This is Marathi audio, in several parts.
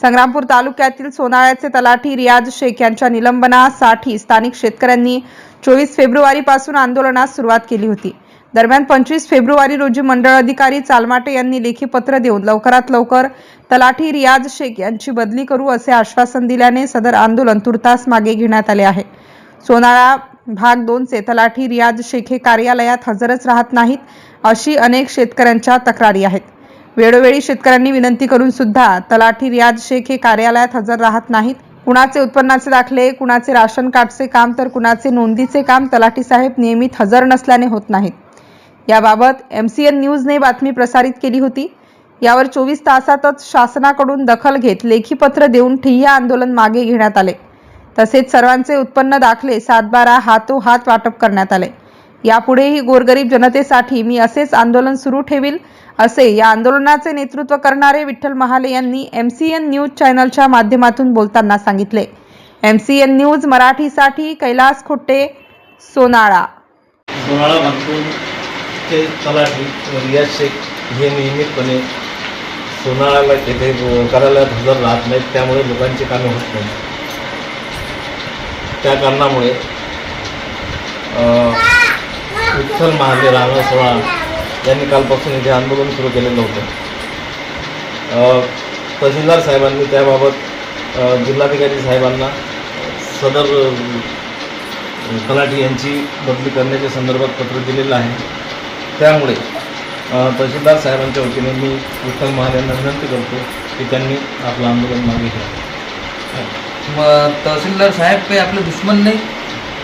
संग्रामपूर तालुक्यातील सोनाळ्याचे तलाठी रियाज शेख यांच्या निलंबनासाठी स्थानिक शेतकऱ्यांनी चोवीस फेब्रुवारीपासून आंदोलनास सुरुवात केली होती. दरम्यान पंचवीस फेब्रुवारी रोजी मंडळ अधिकारी चालमाटे यांनी लेखी पत्र देऊन लवकरात लवकर तलाठी रियाज शेख यांची बदली करू असे आश्वासन दिल्याने सदर आंदोलन तुर्तास मागे घेण्यात आले आहे. सोनाळा भाग दोनचे तलाठी रियाज शेख हे कार्यालयात हजरच राहत नाहीत अशी अनेक शेतकऱ्यांच्या तक्रारी आहेत. वेळोवेळी शेतकऱ्यांनी विनंती करून सुद्धा तलाठी रियाज शेख हे कार्यालयात हजर राहत नाहीत. कुणाचे उत्पन्नाचे दाखले कुणाचे राशन कार्डचे काम तर कुणाचे नोंदीचे काम तलाठी साहेब नियमित हजर नसल्याने होत नाहीत. याबाबत एम सी एन न्यूजने बातमी प्रसारित केली होती. यावर चोवीस तासातच शासनाकडून दखल घेत लेखीपत्र देऊन ठिय्या आंदोलन मागे घेण्यात आले. तसेच सर्वांचे उत्पन्न दाखले सातबारा हातोहात वाटप करण्यात आले. यापुढेही गोरगरीब जनतेसाठी मी असेच आंदोलन सुरू ठेवील असे या आंदोलनाचे नेतृत्व करणारे विठ्ठल महाले यांनी एम सी एन न्यूज चॅनलच्या माध्यमातून बोलताना सांगितले. एम सी एन न्यूज मराठीसाठी कैलास खोटे सोनाळा. सोनाळा भागपूर ते तलाठी रियाज शेख हे नियमितपणे सोनाळाला येथे करायला हजर राहत नाहीत त्यामुळे लोकांची कामे होत नाही त्या कारणामुळे विठ्ठल महाले राणा सोळा यांनी कालपासून इथे आंदोलन सुरू केलेलं होतं. तहसीलदार साहेबांनी त्याबाबत जिल्हाधिकारी साहेबांना सदर तलाठी यांची बदली करण्याच्या संदर्भात पत्र दिलेलं आहे. त्यामुळे तहसीलदार साहेबांच्या वतीने मी विठ्ठल महाल यांना विनंती करतो की त्यांनी आपलं आंदोलन मागे घ्या मग तहसीलदार साहेब काही आपले दुश्मन नाही?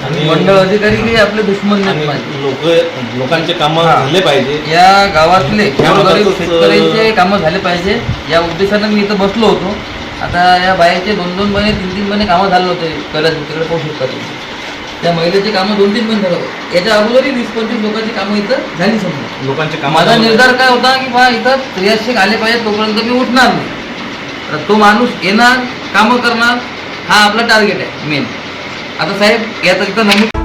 मंडळ अधिकारी काही आपले दुश्मन लोक लोकांचे कामं. झाले पाहिजे. या गावातले गोरगरीब शेतकऱ्यांचे कामं झाले पाहिजे. या उद्देशानं मी इथं बसलो होतो. आता या बायाचे दोन दोन महिने तीन तीन महिने कामं झाले होते. कैलास तिकडे पाहू शकता तुम्ही. त्या महिलेचे कामं दोन तीन महिने झालं होतं. याच्या अगोदरही वीस पंचवीस लोकांची कामं इथं झाली समजा. लोकांचे कामं माझा निर्धार काय होता की बा इथं क्रियाशील आले पाहिजे तोपर्यंत मी उठणार नाही. तर तो माणूस येणार कामं करणार हा आपला टार्गेट आहे मेन आता साहेब याचा इथं नमूद